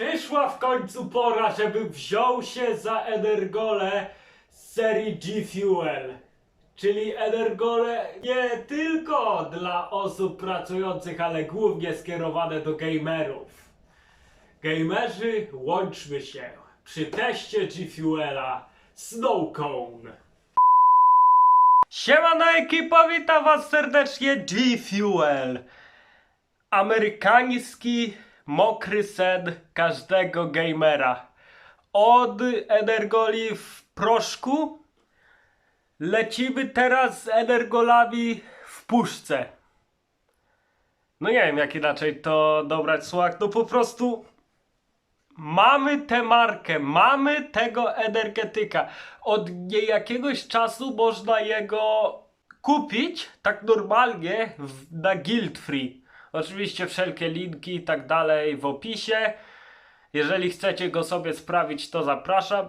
Przyszła w końcu pora, żebym wziął się za Energole z serii G Fuel. Czyli Energole nie tylko dla osób pracujących, ale głównie skierowane do gamerów. Gamerzy, łączmy się przy teście G Fuela Snowcone. Siemano ekipa, witam was serdecznie G Fuel. Amerykański mokry sen każdego gamera. Od Energoli w proszku lecimy teraz z Energolami w puszce. No nie wiem jak inaczej to dobrać słach, no po prostu mamy tę markę, mamy tego energetyka. Od niejakiegoś czasu można jego kupić tak normalnie w, na Guild Free. Oczywiście wszelkie linki i tak dalej w opisie. Jeżeli chcecie go sobie sprawić, to zapraszam.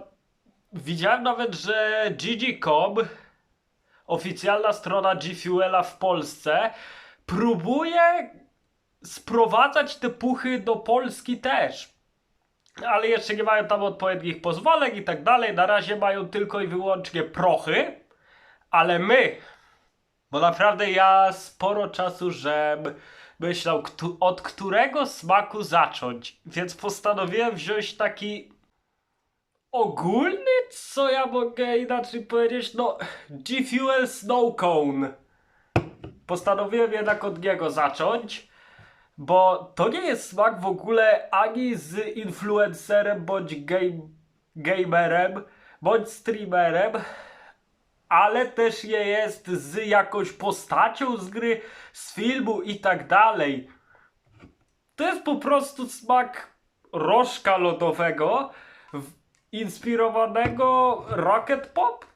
Widziałem nawet, że GG.com, oficjalna strona G Fuela w Polsce, próbuje sprowadzać te puchy do Polski też ale jeszcze nie mają tam odpowiednich pozwoleń i tak dalej. Na razie mają tylko i wyłącznie prochy, ale my, bo naprawdę ja sporo czasu, żem myślał, od którego smaku zacząć, więc postanowiłem wziąć taki ogólny, co ja mogę inaczej powiedzieć, no G Fuel Snow Cone. Postanowiłem jednak od niego zacząć. Bo to nie jest smak w ogóle ani z influencerem, bądź game, gamerem, bądź streamerem, ale też nie jest z jakąś postacią z gry, z filmu i tak dalej. To jest po prostu smak rożka lodowego, inspirowanego Rocket Pop?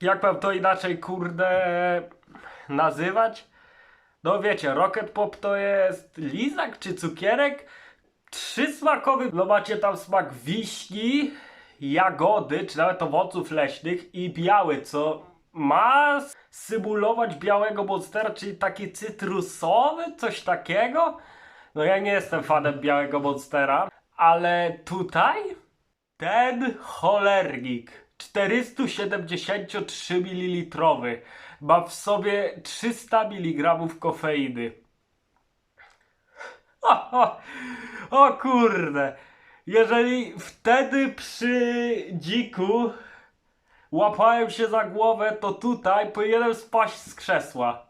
Jak mam to inaczej, kurde, nazywać? No wiecie, Rocket Pop to jest lizak czy cukierek. Trzy smakowy, no macie tam smak wiśni, jagody, czy nawet owoców leśnych i biały, co ma symulować białego monstera, czyli taki cytrusowy, coś takiego. No ja nie jestem fanem białego monstera, ale tutaj ten cholernik 473 ml ma w sobie 300 mg kofeiny. O, o, o kurde. Jeżeli wtedy przy dziku łapałem się za głowę, to tutaj powinienem spaść z krzesła.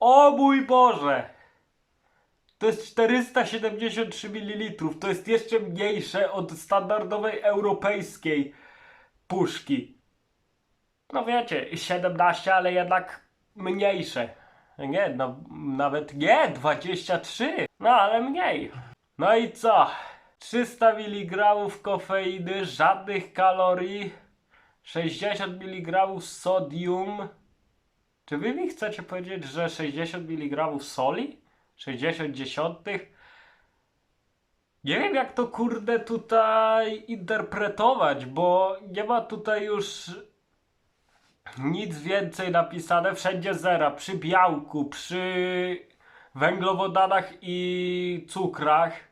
O mój Boże! To jest 473 ml. To jest jeszcze mniejsze od standardowej europejskiej puszki. No wiecie, 17, ale jednak mniejsze. Nie, no nawet nie, 23. No ale mniej. No i co? 300 mg kofeiny, żadnych kalorii, 60 mg sodium. Czy wy mi chcecie powiedzieć, że 60 mg soli? 60 dziesiątych? Nie wiem jak to kurde tutaj interpretować, bo nie ma tutaj już nic więcej napisane, wszędzie zera, przy białku, przy węglowodanach i cukrach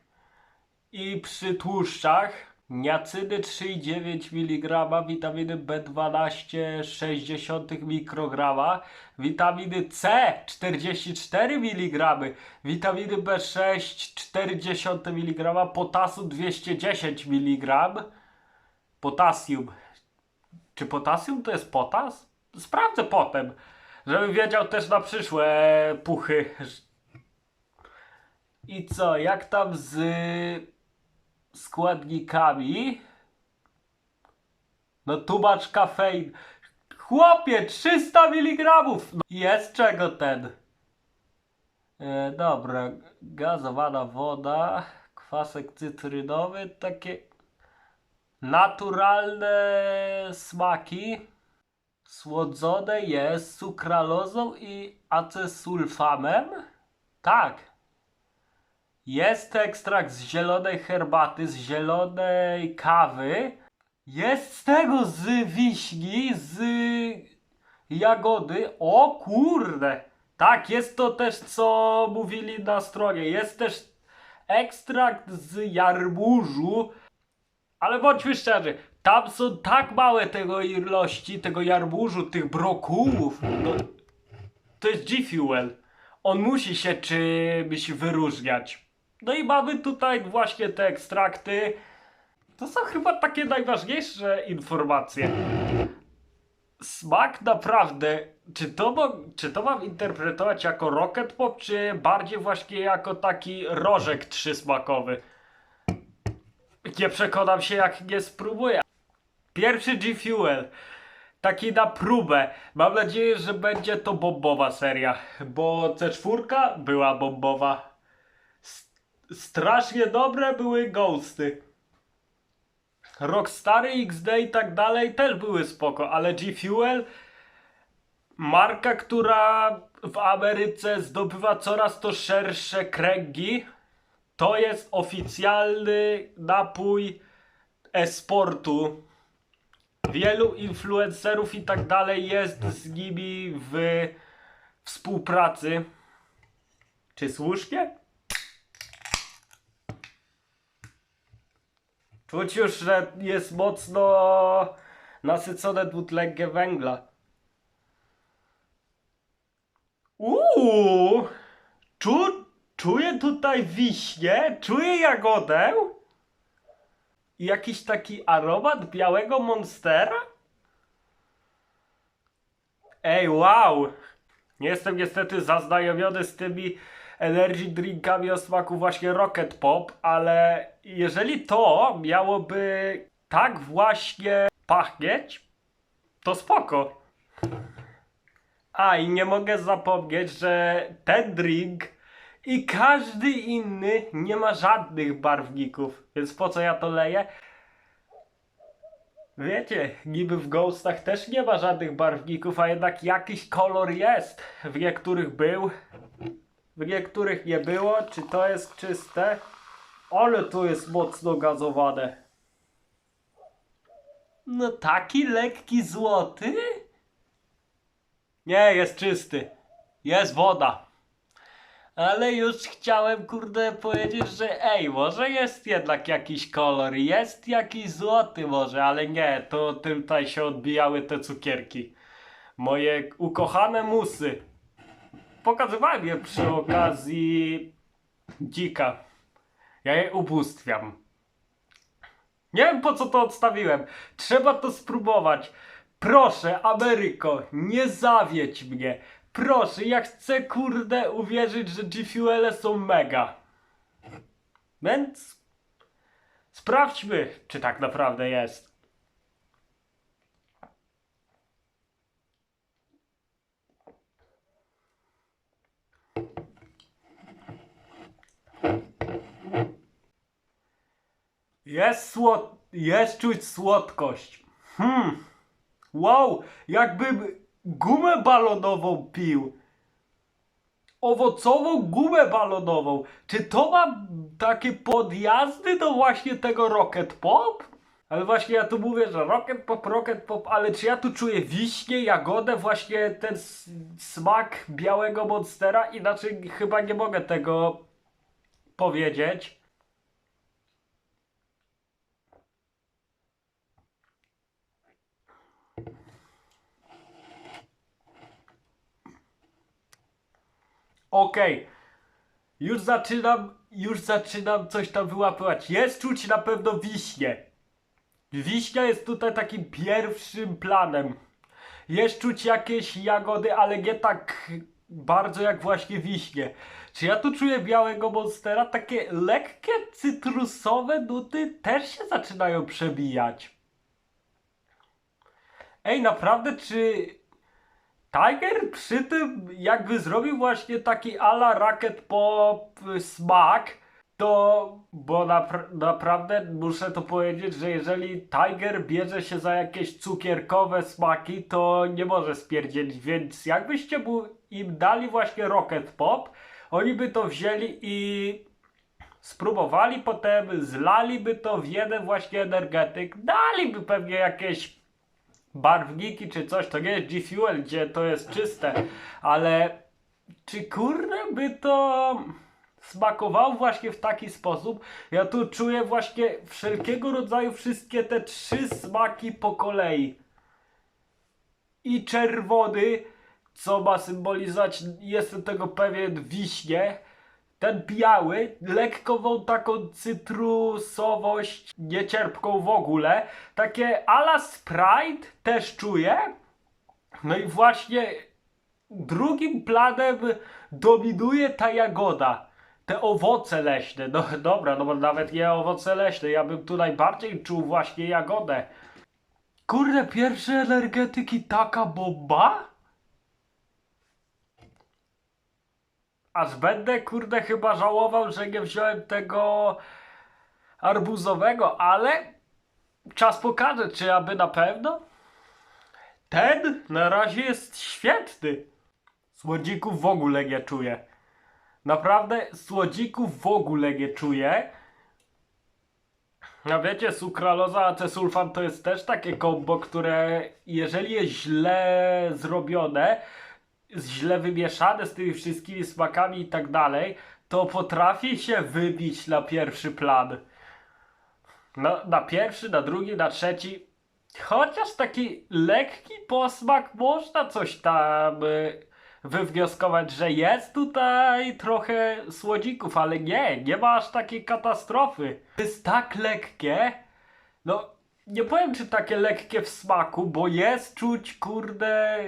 i przy tłuszczach. Niacyny 3,9 mg, witaminy B12 0,6 mikrograma, witaminy C 44 mg, witaminy B6 0,4 mg, potasu 210 mg, potasium czy potasium to jest potas? Sprawdzę potem, żebym wiedział też na przyszłe puchy. I co, jak tam z składnikami? No tłumacz kafein. Chłopie, 300 mg! No, jest czego ten. E, dobra, gazowana woda, kwasek cytrynowy, takie naturalne smaki. Słodzone jest sukralozą i acesulfamem? Tak. Jest ekstrakt z zielonej herbaty, z zielonej kawy. Jest z tego z wiśni, z jagody. O kurde! Tak, jest to też co mówili na stronie. Jest też ekstrakt z jarmużu, ale bądźmy szczerzy, tam są tak małe tego ilości, tego jarmużu, tych brokułów. No, to jest G-Fuel. On musi się czymś wyróżniać. No i mamy tutaj właśnie te ekstrakty. To są chyba takie najważniejsze informacje. Smak naprawdę. Czy to, czy to mam interpretować jako Rocket Pop, czy bardziej właśnie jako taki rożek trzysmakowy? Nie przekonam się, jak nie spróbuję. Pierwszy G Fuel. Taki na próbę. Mam nadzieję, że będzie to bombowa seria. Bo C4 była bombowa. Strasznie dobre były Ghosty. Rockstary XD i tak dalej też były spoko, ale G Fuel marka, która w Ameryce zdobywa coraz to szersze kręgi, to jest oficjalny napój e-sportu. Wielu influencerów i tak dalej jest z nimi w współpracy. Czy słusznie? Czuć już, że jest mocno nasycone dwutlenkiem węgla. Uuu! Czu, czuję tutaj wiśnie, czuję jagodę i jakiś taki aromat białego monstera. Ej, wow! Nie jestem niestety zaznajomiony z tymi energy drinkami o smaku właśnie Rocket Pop, ale jeżeli to miałoby tak właśnie pachnieć, to spoko. A i nie mogę zapomnieć, że ten drink i każdy inny nie ma żadnych barwników, więc po co ja to leję? Wiecie, niby w Ghostach też nie ma żadnych barwników, a jednak jakiś kolor jest. W niektórych był, w niektórych nie było. Czy to jest czyste? Ale to jest mocno gazowane. No taki lekki złoty? Nie, jest czysty. Jest woda. Ale już chciałem, kurde, powiedzieć, że ej, może jest jednak jakiś kolor, jest jakiś złoty może, ale nie, to tutaj się odbijały te cukierki. Moje ukochane musy. Pokazywałem je przy okazji dzika. Ja je ubóstwiam. Nie wiem po co to odstawiłem. Trzeba to spróbować. Proszę, Ameryko, nie zawiedź mnie. Proszę, ja chcę kurde uwierzyć, że G-Fuele są mega. Więc sprawdźmy, czy tak naprawdę jest. Jest słod... Jest czuć słodkość. Hmm. Wow, jakbym gumę balonową pił. Owocową gumę balonową. Czy to ma takie podjazdy do właśnie tego Rocket Pop? Ale właśnie ja tu mówię, że Rocket Pop, Rocket Pop, ale czy ja tu czuję wiśnie, jagodę, właśnie ten smak białego monstera? Inaczej chyba nie mogę tego powiedzieć. Okej. Już zaczynam, już zaczynam coś tam wyłapywać. Jest czuć na pewno wiśnie. Wiśnia jest tutaj takim pierwszym planem. Jest czuć jakieś jagody, ale nie tak bardzo jak właśnie wiśnie. Czy ja tu czuję białego monstera? Takie lekkie cytrusowe nuty też się zaczynają przebijać. Ej, naprawdę, czy Tiger przy tym jakby zrobił właśnie taki ala racket pop smak, to bo napr- naprawdę muszę to powiedzieć, że jeżeli Tiger bierze się za jakieś cukierkowe smaki, to nie może spierdzielić, więc jakbyście mu im dali właśnie rocket pop, oni by to wzięli i spróbowali, potem zlaliby to w jeden właśnie energetyk, daliby pewnie jakieś barwniki czy coś, to nie jest G Fuel, gdzie to jest czyste, ale czy kurde by to smakował właśnie w taki sposób. Ja tu czuję właśnie wszelkiego rodzaju wszystkie te trzy smaki po kolei. I czerwony, co ma symbolizować, jestem tego pewien, wiśnie. Ten biały, lekkową taką cytrusowość, niecierpką w ogóle. Takie ala Sprite też czuję. No i właśnie drugim planem dominuje ta jagoda. Te owoce leśne. No dobra, no bo nawet nie owoce leśne. Ja bym tu najbardziej czuł właśnie jagodę. Kurde, pierwsze energetyki taka bomba? Aż będę, kurde, chyba żałował, że nie wziąłem tego arbuzowego, ale czas pokaże, czy aby na pewno. Ten na razie jest świetny. Słodzików w ogóle nie czuję. Naprawdę słodzików w ogóle nie czuję. A wiecie, sukraloza, acesulfan to jest też takie kombo, które jeżeli jest źle zrobione, źle wymieszane z tymi wszystkimi smakami i tak dalej, to potrafi się wybić na pierwszy plan. Na, na pierwszy, na drugi, na trzeci. Chociaż taki lekki posmak można coś tam y, wywnioskować, że jest tutaj trochę słodzików, ale nie, nie ma aż takiej katastrofy. Jest tak lekkie, no nie powiem czy takie lekkie w smaku, bo jest czuć kurde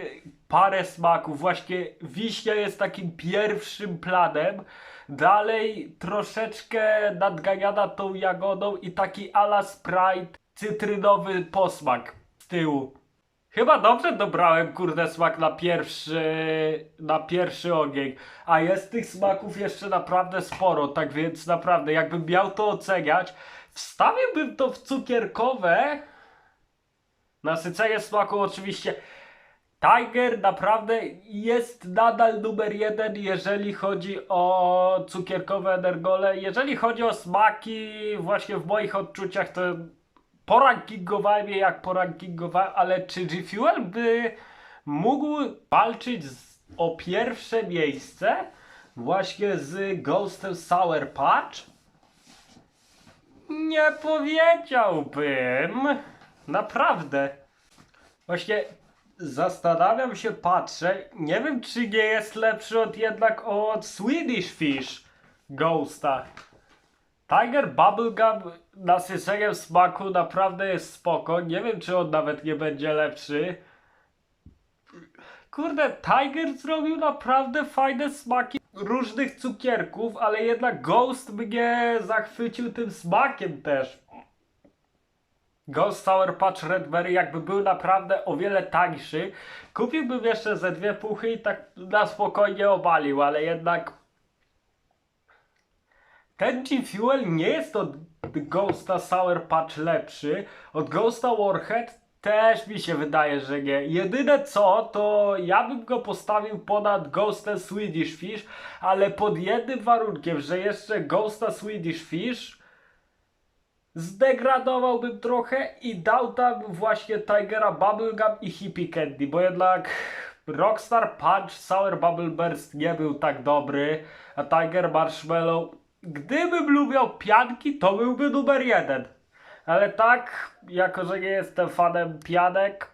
parę smaków. Właśnie wiśnia jest takim pierwszym planem. Dalej troszeczkę nadganiana tą jagodą i taki ala Sprite cytrynowy posmak z tyłu. Chyba dobrze dobrałem kurde smak na pierwszy, na pierwszy ogień. A jest tych smaków jeszcze naprawdę sporo, tak więc naprawdę jakbym miał to oceniać, wstawiłbym to w cukierkowe. Nasycenie smaku oczywiście. Tiger naprawdę jest nadal numer jeden, jeżeli chodzi o cukierkowe energole. Jeżeli chodzi o smaki, właśnie w moich odczuciach, to porankingowałem je jak porankingowałem, ale czy G Fuel by mógł walczyć z, o pierwsze miejsce właśnie z Ghostem Sour Patch? Nie powiedziałbym. Naprawdę. Właśnie zastanawiam się, patrzę. Nie wiem, czy nie jest lepszy od jednak od Swedish Fish Ghosta. Tiger Bubblegum nasyceniem smaku naprawdę jest spoko. Nie wiem, czy on nawet nie będzie lepszy. Kurde, Tiger zrobił naprawdę fajne smaki różnych cukierków, ale jednak Ghost mnie zachwycił tym smakiem też. Ghost Sour Patch Red Berry jakby był naprawdę o wiele tańszy. Kupiłbym jeszcze ze dwie puchy i tak na spokojnie obalił, ale jednak ten G-Fuel nie jest od Ghosta Sour Patch lepszy. Od Ghosta Warhead też mi się wydaje, że nie. Jedyne co, to ja bym go postawił ponad Ghosta Swedish Fish, ale pod jednym warunkiem, że jeszcze Ghosta Swedish Fish zdegradowałbym trochę i dał tam właśnie Tigera Bubblegum i Hippie Candy, bo jednak Rockstar Punch Sour Bubble Burst nie był tak dobry, a Tiger Marshmallow, gdybym lubiał pianki, to byłby numer jeden. Ale tak, jako że nie jestem fanem pianek,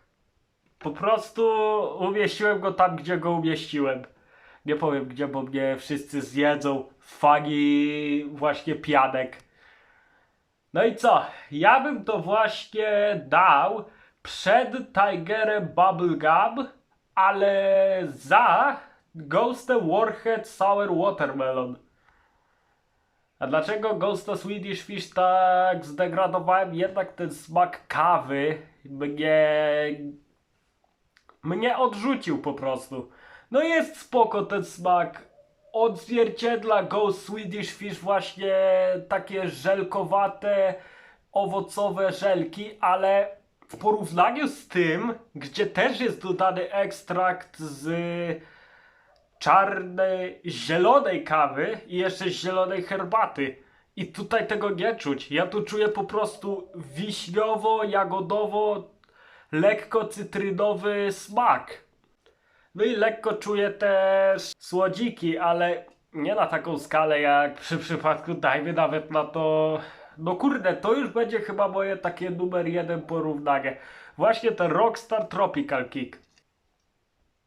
po prostu umieściłem go tam, gdzie go umieściłem. Nie powiem gdzie, bo mnie wszyscy zjedzą fani właśnie pianek. No i co? Ja bym to właśnie dał przed Tigerem Bubblegum, ale za Ghostem Warhead Sour Watermelon. A dlaczego Ghosta Swedish Fish tak zdegradowałem? Jednak ten smak kawy mnie, mnie odrzucił po prostu. No jest spoko ten smak. Odzwierciedla Ghost Swedish Fish właśnie takie żelkowate, owocowe żelki, ale w porównaniu z tym, gdzie też jest dodany ekstrakt z czarnej, zielonej kawy i jeszcze zielonej herbaty. I tutaj tego nie czuć. Ja tu czuję po prostu wiśniowo, jagodowo, lekko cytrynowy smak. No i lekko czuję też słodziki, ale nie na taką skalę jak przy przypadku dajmy nawet na to. No kurde, to już będzie chyba moje takie numer jeden porównanie. Właśnie ten Rockstar Tropical Kick.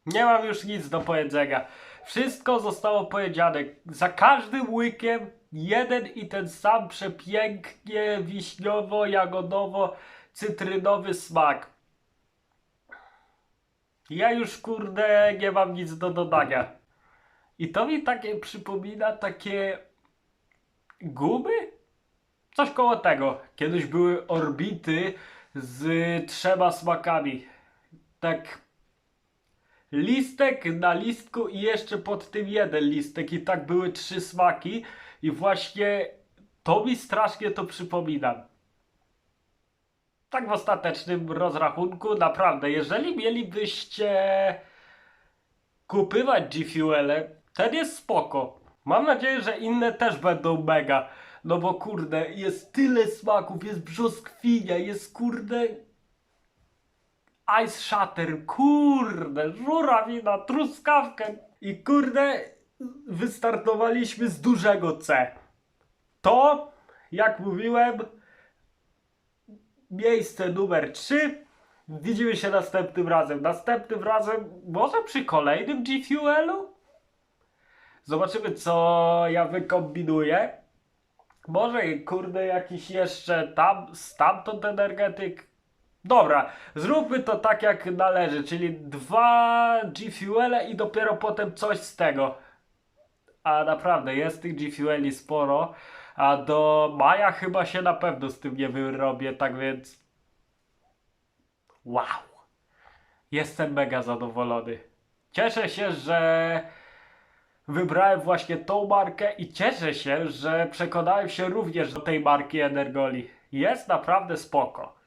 Nie mam już nic do powiedzenia. Wszystko zostało powiedziane. Za każdym łykiem jeden i ten sam przepięknie wiśniowo-jagodowo-cytrynowy smak. Ja już kurde nie mam nic do dodania. I to mi takie przypomina takie gumy? Coś koło tego. Kiedyś były orbity z trzema smakami. Tak listek na listku i jeszcze pod tym jeden listek i tak były trzy smaki i właśnie to mi strasznie to przypomina. Tak w ostatecznym rozrachunku, naprawdę, jeżeli mielibyście kupywać G Fuele, ten jest spoko. Mam nadzieję, że inne też będą mega. No bo kurde, jest tyle smaków, jest brzoskwinia, jest kurde Ice Shatter, kurde, żurawina, truskawkę i kurde wystartowaliśmy z dużego C. To, jak mówiłem, miejsce numer 3. Widzimy się następnym razem. Następnym razem, może przy kolejnym G Fuelu? Zobaczymy, co ja wykombinuję. Może, kurde, jakiś jeszcze tam, stamtąd energetyk. Dobra, zróbmy to tak jak należy, czyli dwa G Fuele i dopiero potem coś z tego. A naprawdę, jest tych G Fueli sporo, a do maja chyba się na pewno z tym nie wyrobię, tak więc... Wow! Jestem mega zadowolony. Cieszę się, że wybrałem właśnie tą markę i cieszę się, że przekonałem się również do tej marki Energoli. Jest naprawdę spoko.